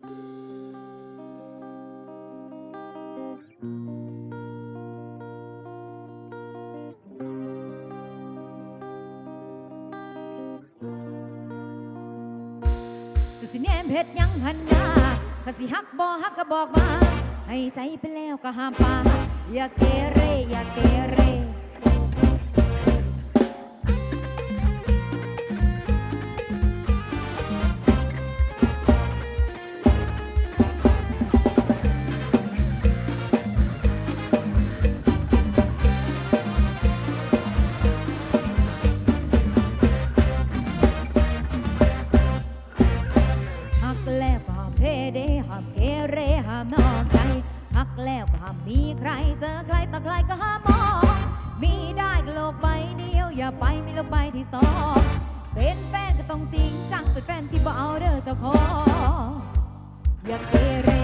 สิแนมเพ็ดยังหันหนาข้าสิฮักบอฮักก็บอกมา ให้ใจไปแล้วก็ห้ามปาอย่าเกเรอย่าเกเร มีใครเจอใครต่อใครก็ห้ามมอง มีได้ก็โลกใบเดียว อย่าไปมีโลกใบที่สองเป็นแฟนก็ต้องจริงจังเป็นแฟนที่บ่เอาเด้อเจ้าของอย่าเกเร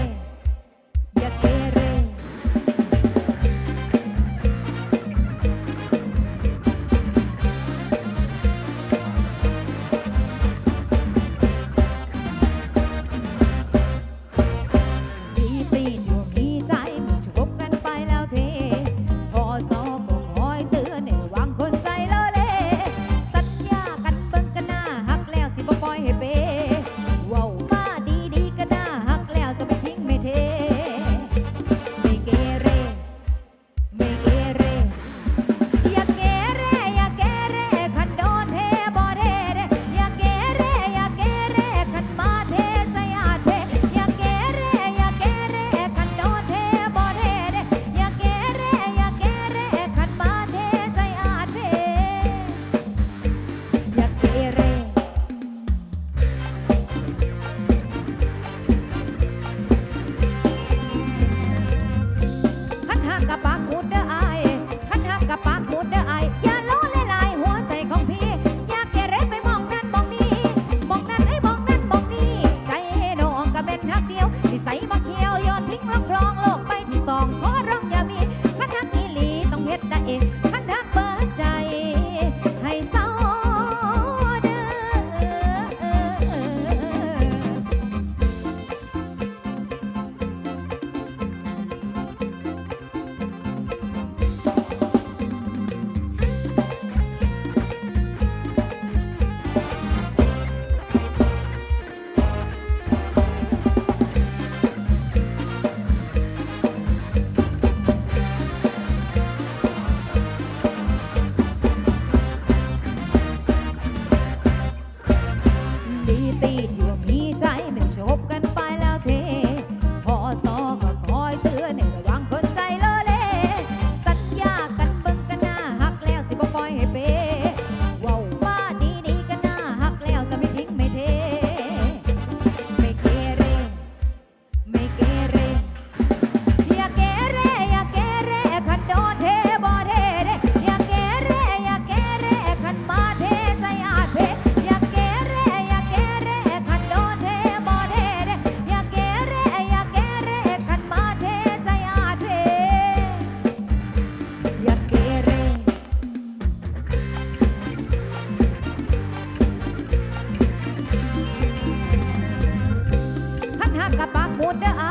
หักกับปากบุดเด้อไอ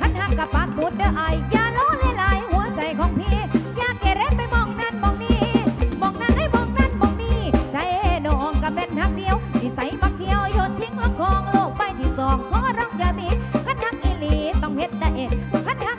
ขันหักกับปากบุดเด้อไออย่าล้อเลยลายหัวใจของพี่ อย่าเกเรไปมองนั่นมองนี่มองนั่นไอ้มองนั่นมองนี่ใจน้องกับเป็นหักเดียวนิสัยมักเที่ยวโยนทิ้งละคลองโลกไปที่สองขอร้องอย่ามีขันหักอีลีต้องเฮ็ดได้ขันหัก